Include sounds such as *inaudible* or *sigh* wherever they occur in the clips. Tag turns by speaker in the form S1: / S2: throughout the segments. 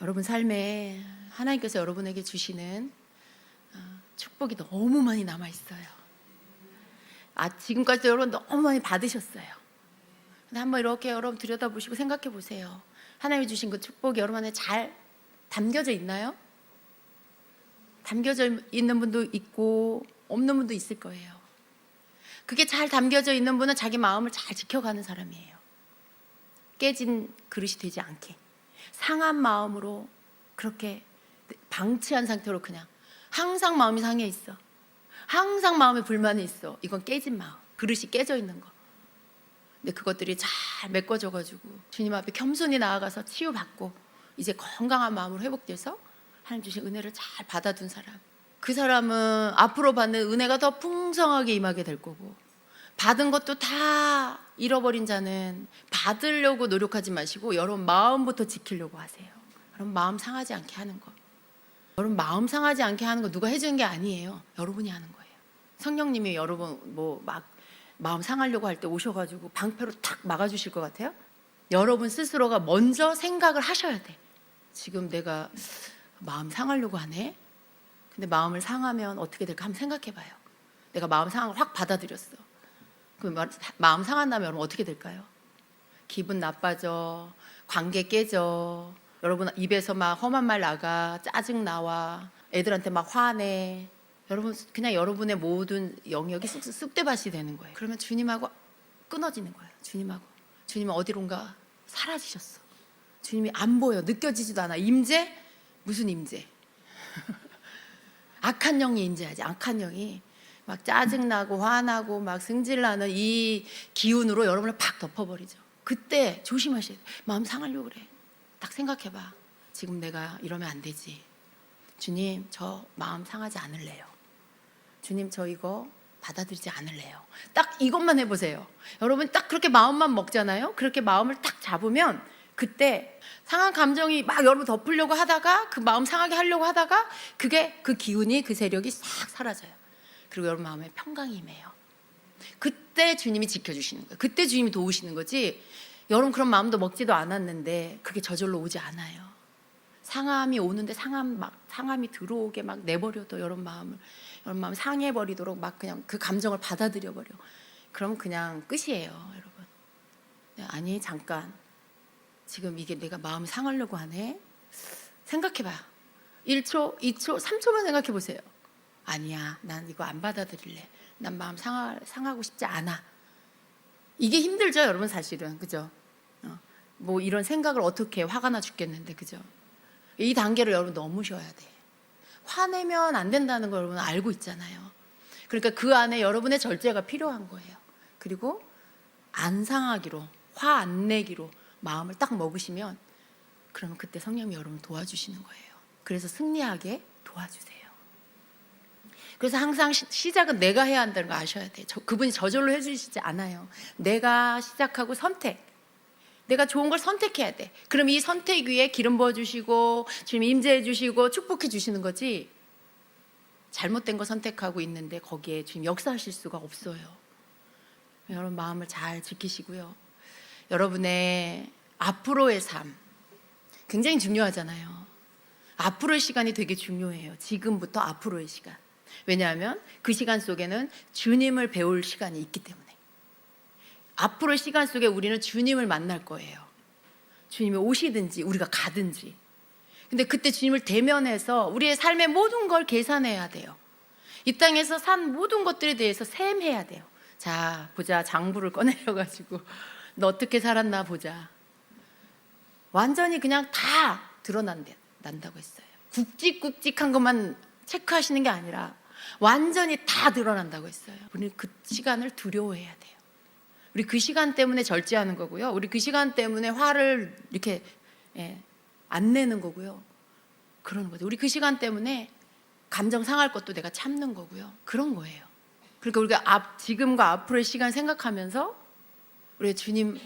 S1: 여러분 삶에 하나님께서 여러분에게 주시는 어, 축복이 너무 많이 남아 있어요. 아 지금까지 여러분 너무 많이 받으셨어요. 근데 한번 이렇게 여러분 들여다보시고 생각해 보세요. 하나님이 주신 그 축복이 여러분 안에 잘 담겨져 있나요? 담겨져 있는 분도 있고 없는 분도 있을 거예요. 그게 잘 담겨져 있는 분은 자기 마음을 잘 지켜가는 사람이에요. 깨진 그릇이 되지 않게 상한 마음으로 그렇게 방치한 상태로 그냥 항상 마음이 상해 있어. 항상 마음에 불만이 있어. 이건 깨진 마음. 그릇이 깨져 있는 거. 근데 그것들이 잘 메꿔져 가지고 주님 앞에 겸손히 나아가서 치유받고 이제 건강한 마음으로 회복돼서 하나님 주신 은혜를 잘 받아둔 사람. 그 사람은 앞으로 받는 은혜가 더 풍성하게 임하게 될 거고 받은 것도 다 잃어버린 자는 받으려고 노력하지 마시고 여러분 마음부터 지키려고 하세요. 여러분 마음 상하지 않게 하는 거. 여러분 마음 상하지 않게 하는 거 누가 해주는 게 아니에요. 여러분이 하는 거예요. 성령님이 여러분 뭐 막 마음 상하려고 할 때 오셔가지고 방패로 탁 막아주실 것 같아요. 여러분 스스로가 먼저 생각을 하셔야 돼. 지금 내가 마음 상하려고 하네. 근데 마음을 상하면 어떻게 될까 한번 생각해봐요. 내가 마음 상함을 확 받아들였어. 그 마- 마음 상한다면 여러분 어떻게 될까요? 기분 나빠져, 관계 깨져, 여러분 입에서 막 험한 말 나가, 짜증 나와, 애들한테 막 화내. 여러분 그냥 여러분의 모든 영역이 쑥- 쑥대밭이 되는 거예요. 그러면 주님하고 끊어지는 거예요. 주님하고 주님은 어디론가 사라지셨어. 주님이 안 보여, 느껴지지도 않아. 임재 무슨 임재? *laughs* 악한 영이 임재하지. 악한 영이 막 짜증나고 화나고 막 승질나는 이 기운으로 여러분을 팍 덮어버리죠. 그때 조심하셔야 돼. 마음 상하려고 그래. 딱 생각해봐. 지금 내가 이러면 안 되지. 주님, 저 마음 상하지 않을래요. 주님, 저 이거 받아들이지 않을래요. 딱 이것만 해보세요. 여러분 딱 그렇게 마음만 먹잖아요. 그렇게 마음을 딱 잡으면 그때 상한 감정이 막 여러분 덮으려고 하다가 그 마음 상하게 하려고 하다가 그게 그 기운이 그 세력이 싹 사라져요. 그리고 여러분 마음에 평강이 임해요. 그때 주님이 지켜주시는 거예요. 그때 주님이 도우시는 거지. 여러분 그런 마음도 먹지도 않았는데 그게 저절로 오지 않아요. 상함이 오는데 상함 막 상함이 들어오게 막 내버려도 여러분 마음을 여러분 마음 상해 버리도록 막 그냥 그 감정을 받아들여 버려. 그럼 그냥 끝이에요, 여러분. 아니 잠깐 지금 이게 내가 마음을 상하려고 하네. 생각해봐. 1초, 2초, 3초만 생각해 보세요. 아니야, 난 이거 안 받아들일래. 난 마음 상하, 상하고 싶지 않아. 이게 힘들죠, 여러분 사실은 그죠? 어, 뭐 이런 생각을 어떻게 해? 화가 나 죽겠는데 그죠? 이 단계를 여러분 넘으셔야 돼. 화내면 안 된다는 걸 여러분 알고 있잖아요. 그러니까 그 안에 여러분의 절제가 필요한 거예요. 그리고 안 상하기로 화 안 내기로 마음을 딱 먹으시면 그러면 그때 성령이 여러분 도와주시는 거예요. 그래서 승리하게 도와주세요. 그래서 항상 시, 시작은 내가 해야 한다는 거 아셔야 돼요. 저, 그분이 저절로 해주시지 않아요. 내가 시작하고 선택. 내가 좋은 걸 선택해야 돼. 그럼 이 선택 위에 기름 부어 주시고 주님 임재해 주시고 축복해 주시는 거지. 잘못된 거 선택하고 있는데 거기에 주님 역사하실 수가 없어요. 여러분 마음을 잘 지키시고요. 여러분의 앞으로의 삶 굉장히 중요하잖아요. 앞으로의 시간이 되게 중요해요. 지금부터 앞으로의 시간. 왜냐하면 그 시간 속에는 주님을 배울 시간이 있기 때문에. 앞으로의 시간 속에 우리는 주님을 만날 거예요. 주님이 오시든지 우리가 가든지. 근데 그때 주님을 대면해서 우리의 삶의 모든 걸 계산해야 돼요. 이 땅에서 산 모든 것들에 대해서 셈해야 돼요. 자, 보자. 장부를 꺼내려가지고 *laughs* 너 어떻게 살았나 보자. 완전히 그냥 다 드러난대, 난다고 했어요. 굵직굵직한 것만 체크하시는 게 아니라 완전히 다 드러난다고 했어요. 우리 그 시간을 두려워해야 돼요. 우리 그 시간 때문에 절제하는 거고요. 우리 그 시간 때문에 화를 이렇게 예, 안 내는 거고요. 그러는 거죠. 우리 그 시간 때문에 감정 상할 것도 내가 참는 거고요. 그런 거예요. 그러니까 우리가 앞, 지금과 앞으로의 시간 생각하면서 우리 주님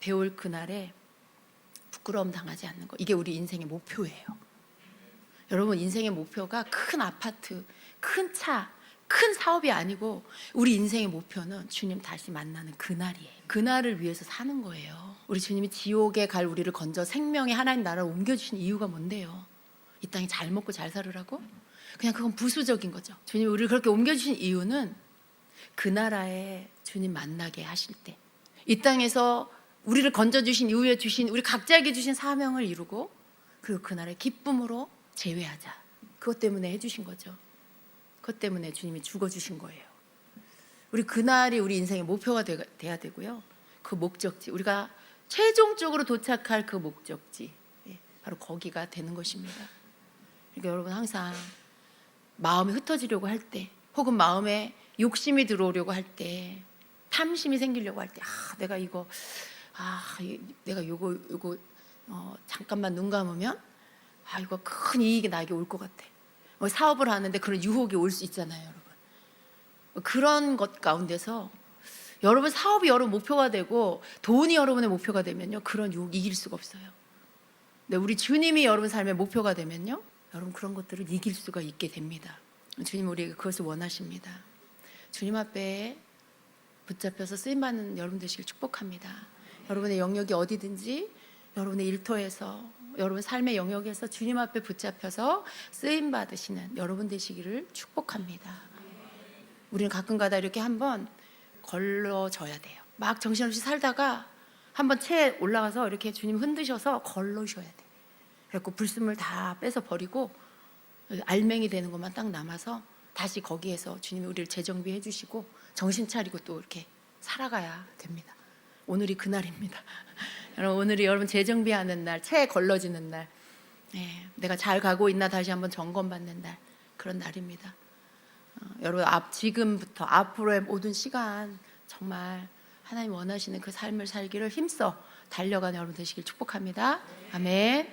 S1: 배울 그날에 부끄러움 당하지 않는 거. 이게 우리 인생의 목표예요. 여러분 인생의 목표가 큰 아파트, 큰 차, 큰 사업이 아니고 우리 인생의 목표는 주님 다시 만나는 그날이에요. 그날을 위해서 사는 거예요. 우리 주님이 지옥에 갈 우리를 건져 생명의 하나님 나라로 옮겨주신 이유가 뭔데요? 이 땅에 잘 먹고 잘 살으라고? 그냥 그건 부수적인 거죠. 주님이 우리를 그렇게 옮겨주신 이유는 그 나라에 주님 만나게 하실 때 이 땅에서 우리를 건져주신 이후에 주신 우리 각자에게 주신 사명을 이루고 그리고 그날의 기쁨으로 제외하자. 그것 때문에 해주신 거죠. 그것 때문에 주님이 죽어주신 거예요. 우리 그날이 우리 인생의 목표가 돼, 돼야 되고요. 그 목적지 우리가 최종적으로 도착할 그 목적지 예, 바로 거기가 되는 것입니다. 그러니까 여러분 항상 마음이 흩어지려고 할 때, 혹은 마음에 욕심이 들어오려고 할 때, 탐심이 생기려고 할 때, 아 내가 이거, 아 이- 내가 요거 요거 어, 잠깐만 눈 감으면 아 이거 큰 이익이 나에게 올 것 같아. 뭐 사업을 하는데 그런 유혹이 올 수 있잖아요, 여러분. 그런 것 가운데서 여러분 사업이 여러분 목표가 되고 돈이 여러분의 목표가 되면요 그런 유혹 이길 수가 없어요. 근데 우리 주님이 여러분 삶의 목표가 되면요 여러분 그런 것들을 이길 수가 있게 됩니다. 주님 우리에게 그것을 원하십니다. 주님 앞에 붙잡혀서 쓰임 받는 여러분 되시길 축복합니다. 여러분의 영역이 어디든지 여러분의 일터에서 여러분 삶의 영역에서 주님 앞에 붙잡혀서 쓰임 받으시는 여러분 되시기를 축복합니다. 우리는 가끔가다 이렇게 한번 걸러져야 돼요. 막 정신없이 살다가 한번 채에 올라가서 이렇게 주님 흔드셔서 걸러셔야 돼. 그래갖고 불순물 다 빼서 버리고 알맹이 되는 것만 딱 남아서 다시 거기에서 주님이 우리를 재정비해 주시고 정신 차리고 또 이렇게 살아가야 됩니다. 오늘이 그날입니다. 여러분 오늘이 여러분 재정비하는 날, 채 걸러지는 날, 예, 내가 잘 가고 있나 다시 한번 점검받는 날 그런 날입니다. 어, 여러분 앞 지금부터 앞으로의 모든 시간 정말 하나님 원하시는 그 삶을 살기를 힘써 달려가는 여러분 되시길 축복합니다. 아멘.